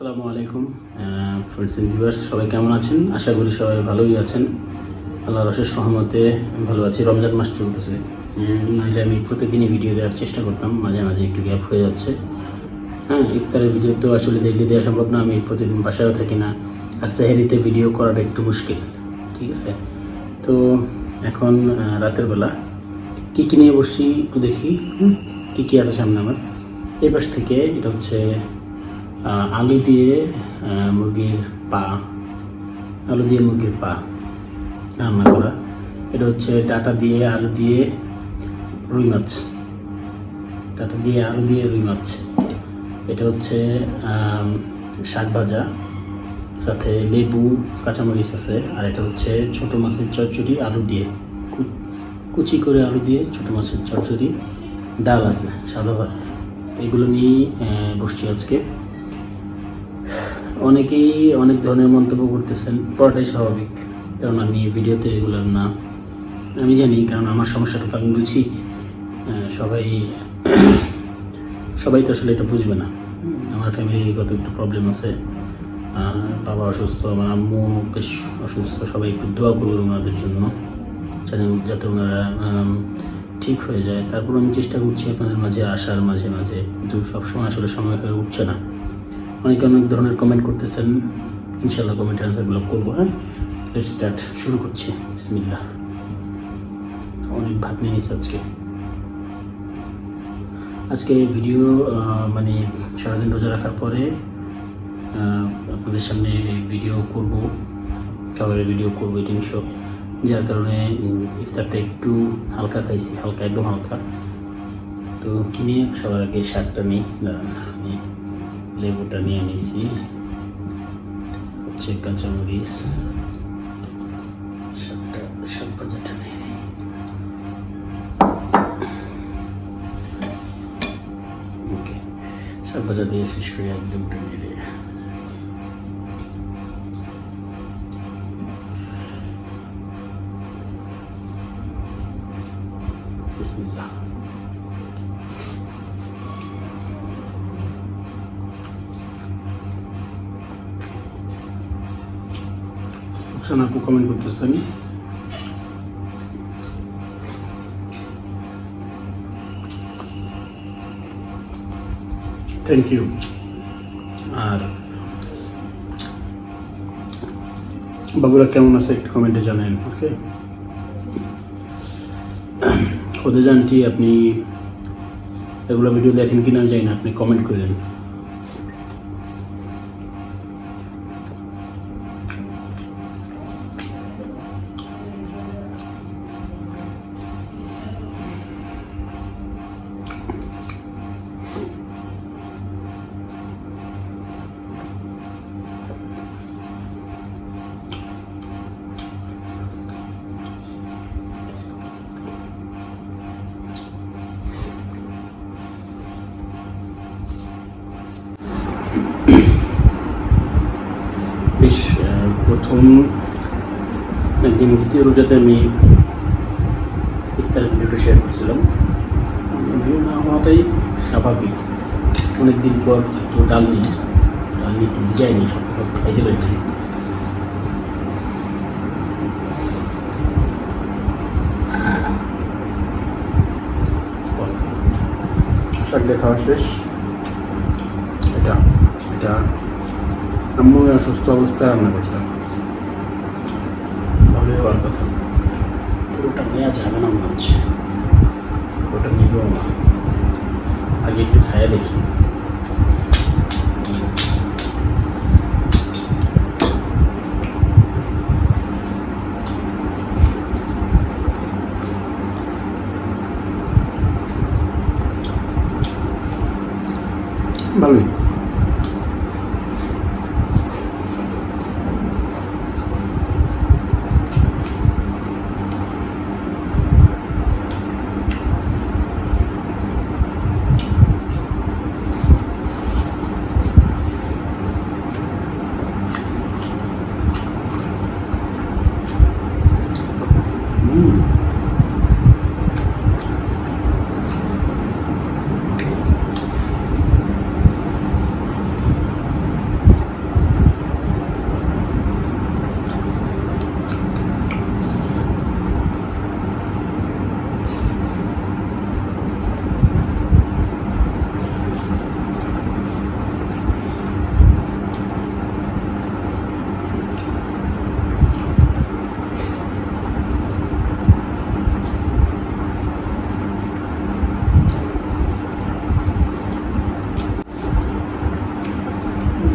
আসসালামু আলাইকুম friends and viewers সবাই কেমন আছেন? আশা করি সবাই ভালোই আছেন। আল্লাহ রসের সহমতে ভালো আছি। রমজান মাস চলতেছে। নাহলে আমি প্রতিদিনই ভিডিও দেওয়ার চেষ্টা করতাম। মাঝে মাঝে একটু গ্যাপ হয়ে যাচ্ছে। হ্যাঁ ইফতারের ভিডিও তো আসলে দেখলে দেওয়া সম্ভব না। আমি প্রতিদিন বাসায়ও থাকি না। আর সেহেরিতে ভিডিও করাটা একটু মুশকিল। ঠিক আছে? তো এখন রাতের বেলা কী কী নিয়ে বসছি একটু দেখি। কী কী আছে সামনে আমার? এই পাশ থেকে এটা হচ্ছে আলু দিয়ে মুরগির পা, আলু দিয়ে মুরগির পা রান্না করা। এটা হচ্ছে ডাটা দিয়ে আলু দিয়ে রুই মাছ। ডাটা দিয়ে আলু দিয়ে রুই মাছ। এটা হচ্ছে শাক ভাজা, সাথে লেবু, কাঁচামরিচ আছে, আর এটা হচ্ছে ছোটো মাছের চচ্চড়ি আলু দিয়ে। কুচি করে আলু দিয়ে ছোটো মাছের চচ্চড়ি। ডাল আছে, সাদা ভাত। এগুলো নিয়েই বসছি আজকে। অনেকেই অনেক ধরনের মন্তব্য করতেছেন পড়াটাই স্বাভাবিক, কারণ আমি ভিডিওতে রেগুলার না। আমি জানি, কারণ আমার সমস্যাটা তো আমি বুঝি। সবাই সবাই তো আসলে এটা বুঝবে না। আমার ফ্যামিলিগত একটু প্রবলেম আছে। বাবা অসুস্থ, আমার আম্মু বেশ অসুস্থ, সবাই একটু দোয়া করবে ওনাদের জন্য জানি যাতে ওনারা ঠিক হয়ে যায়। তারপর আমি চেষ্টা করছি আপনাদের মাঝে আসার মাঝে মাঝে। কিন্তু সবসময় আসলে সময় হয়ে উঠছে না। অনেকে অনেক ধরনের কমেন্ট করতেছেন। ইনশাল্লাহ কমেন্টের আনসারগুলো করব হ্যাঁ? স্টার্ট শুরু করছি। বিসমিল্লা অনেক ভাত নিয়ে আজকে। আজকে ভিডিও মানে সারাদিন রোজা রাখার পরে আপনাদের সামনে ভিডিও করব খাবারের ভিডিও করব, এটি সব যার কারণে ইফতারটা একটু হালকা খাইছি, হালকা, একদম হালকা। তো কিনে সবার আগে শাকটা নিই, দাঁড়ান। লেবুটা নিয়ে নিয়েছি হচ্ছে কাঁচামরিচ শাকটা শাক ভাজাটা নিয়ে নিই ওকে শাক ভাজা দিয়ে শেষ করে এক লেবুটা নিয়ে দিয়ে বিসমিল্লাহ রুকসানা আপু কমেন্ট করতেছেন। থ্যাংক ইউ আর বাবুরা কেমন আছে একটু কমেন্টে জানেন ওকে খোদে জানটি আপনি এগুলো ভিডিও দেখেন কিনা আমি জানি না, আপনি কমেন্ট করেন। প্রথম একদিন দ্বিতীয় রোজাতে আমি ইফতার ভিডিওটা শেয়ার করছিলাম। ভিডিও না হওয়াটাই স্বাভাবিক। অনেকদিন পর একটু ডাল নিই ডাল নিয়ে একটু ভিজাই নিই সব সব খাইতে পারি না। শাক দেখা শেষ। এটা এটা আম্মু অসুস্থ অবস্থায় রান্না করছে। ভালোই হওয়ার কথা। পুরোটা নেওয়া যাবে না মনে হচ্ছে। পুরোটা নিবেও না। আগে একটু খাইয়া দেখি ভালোই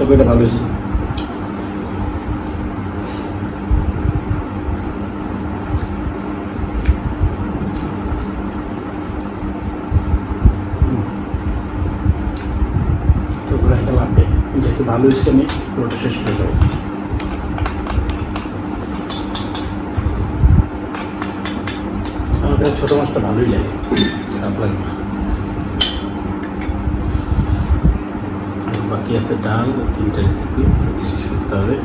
তবে এটা ভালো হয়েছে। ভালো হয়েছে, আমি পুরোটা শেষ করে দেবো। আমার কাছে ছোটো মাছটা ভালোই লাগে। খারাপ লাগে আর বাকি আছে ডাল তিনটা রেসিপি শেষ করতে হবে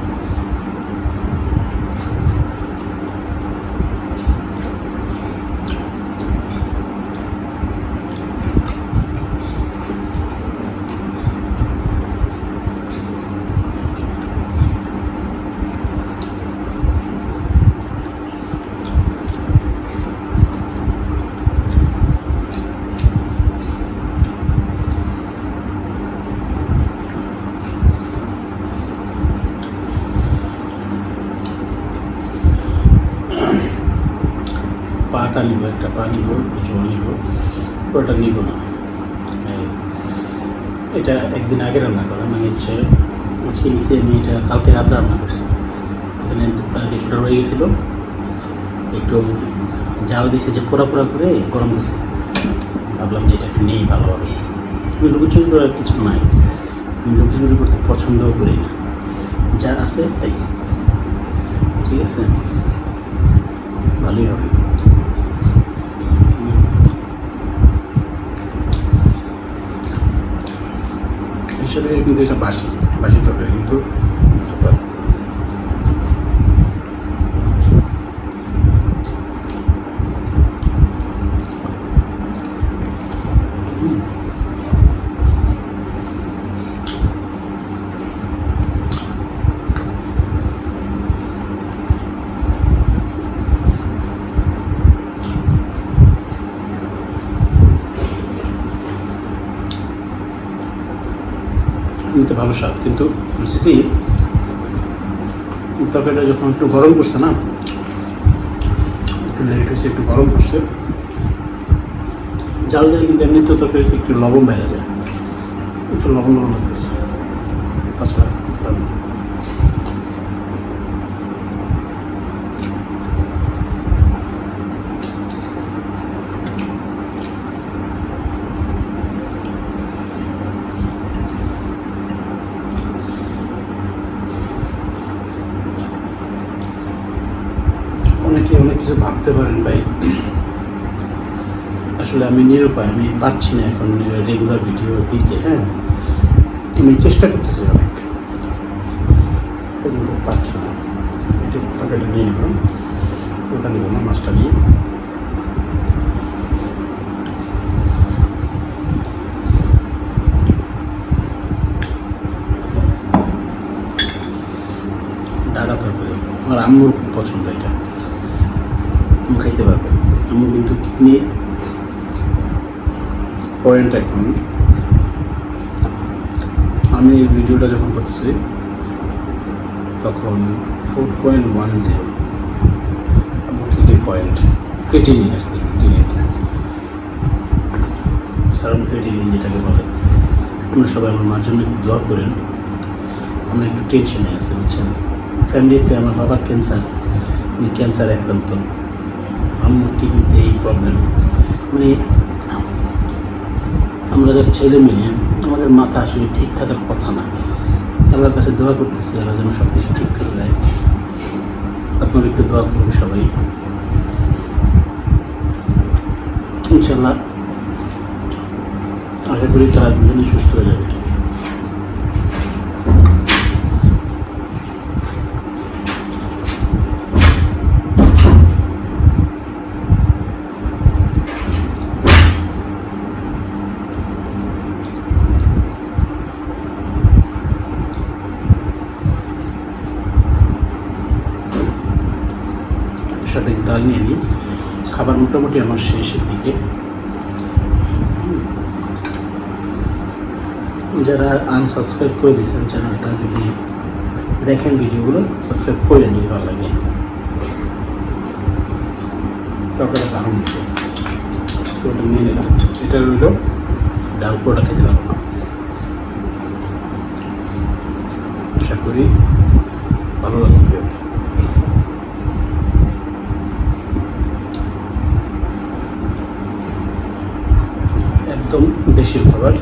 পা নিব ঝোল নিব, ওটা নিব না। এটা একদিন আগে রান্না করা মানে হচ্ছে আজকে নিচে আমি এটা কালকে রাতে রান্না করছি। এখানে কিছুটা রয়ে গেছিল। একটু জাল দিয়েছে যে পোড়া পোড়া করে গরম দিয়েছে ভাবলাম যে এটা একটু নেই ভালোভাবে। আমি লুকোচুরি করার কিছু নাই। আমি লুকোচুরি করতে পছন্দও করি না। যা আছে তাই। ঠিক আছে? ভালোই হবে। কিন্তু এটা বাসি বাসি তরকারি কিন্তু সুপার। এমনিতে ভালো স্বাদ, কিন্তু রেসিপি তরকারিটা যখন একটু গরম করছে না, একটু লেট হয়েছে, একটু গরম করছে, জাল দিলে কিন্তু এমনিতে তরকারিতে একটু লবণ বেড়ে যায়। একটু লবণ লবণ লাগতেছে। তাছাড়া দারুণ। অনেকে কিছু ভাবতে পারেন ভাই। আসলে আমি নিরুপায়, আমি পারছি না এখন রেগুলার ভিডিও দিতে হ্যাঁ? আমি চেষ্টা করতেছি অনেক। কিন্তু পারছি না। তরকারিটা নিয়ে ওটা নেব না মাছটা নিয়ে। আমার খুব পছন্দ এটা। তুমি খাইতে পারবে। আম্মু কিন্তু কিডনি পয়েন্ট এখন আমি এই ভিডিওটা যখন করতেছি, তখন four point one zero kidney point creatinine আর কি ক্রিটিনি সারাউন্ড ক্রিটিনি যেটাকে বলে। আপনারা সবাই আমার মার জন্য একটু দোয়া করেন। আমরা একটু টেনশনে আছি, বুঝছেন? ফ্যামিলিতে আমার বাবার ক্যান্সার উনি ক্যান্সার আক্রান্ত। কিডনিতে এই প্রবলেম মানে আমরা যারা ছেলে মেয়ে, আমাদের মাথা আসলে ঠিক থাকার কথা না। আল্লাহর কাছে দোয়া করতেছি, আল্লাহ যেন সব কিছু ঠিক করে দেয়। আপনার একটু দোয়া করবে সবাই। ইনশাল্লাহ আশা করি তারা দুজনে সুস্থ হয়ে যাবে। সাথে ডাল নিয়ে নিই। খাবার মোটামুটি আমার শেষের দিকে। যারা আনসাবস্ক্রাইব করে দিয়েছেন চ্যানেলটা যদি দেখেন ভিডিওগুলো সাবস্ক্রাইব করে যদি ভালো লাগে। তরকারি দারুণ হচ্ছে ওটা নিয়ে নিলাম। এটা রইল ডাল পোড়া খেতে পারব আশা করি ভালো লাগবে। একদম দেশীয় খাবার।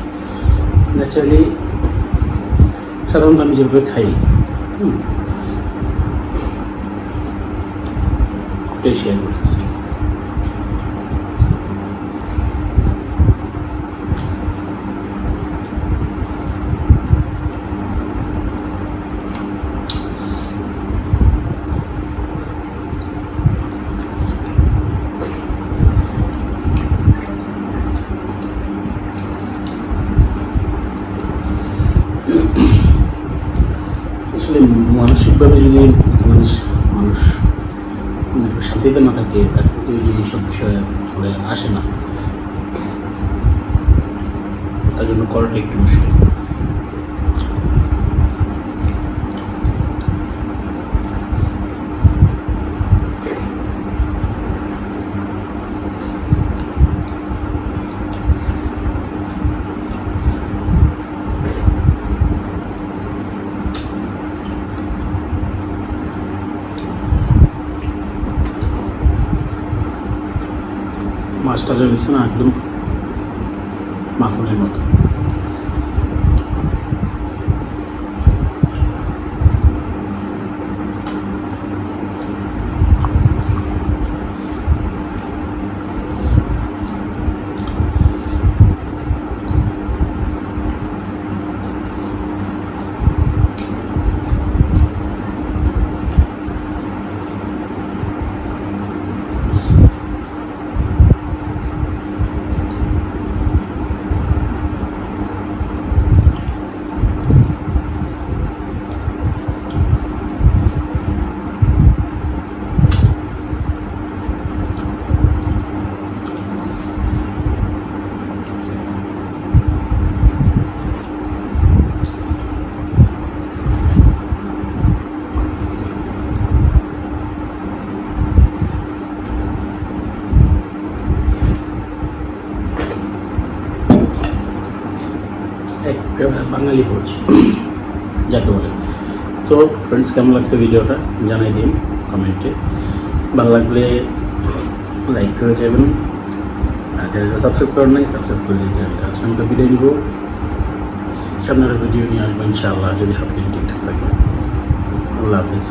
ন্যাচারালি সাধারণত আমি যেভাবে খাই হুম, ওটাই শেয়ার করতেছি। আসলে মানসিকভাবে যদি মানুষ মানুষ মানে শান্তিতে না থাকে, তার এই এইসব বিষয়ে আসে না, তার জন্য করাটা একটু মুশকিল। মাছটা যা না একদম মাখনের মতো। একটা বাঙালি ভোজ, যাকে বলে। তো ফ্রেন্ডস কেমন লাগছে ভিডিওটা? জানাই দিন কমেন্টে ভালো লাগলে লাইক করে যাবেন। আর যারা সাবস্ক্রাইব করেন নাই সাবস্ক্রাইব করে দিন আজকে আমি তো বিদায় নিব। সামনের ভিডিও নিয়ে আসব ইনশাআল্লাহ, যদি সব কিছু ঠিকঠাক থাকে। আল্লাহ হাফিজ।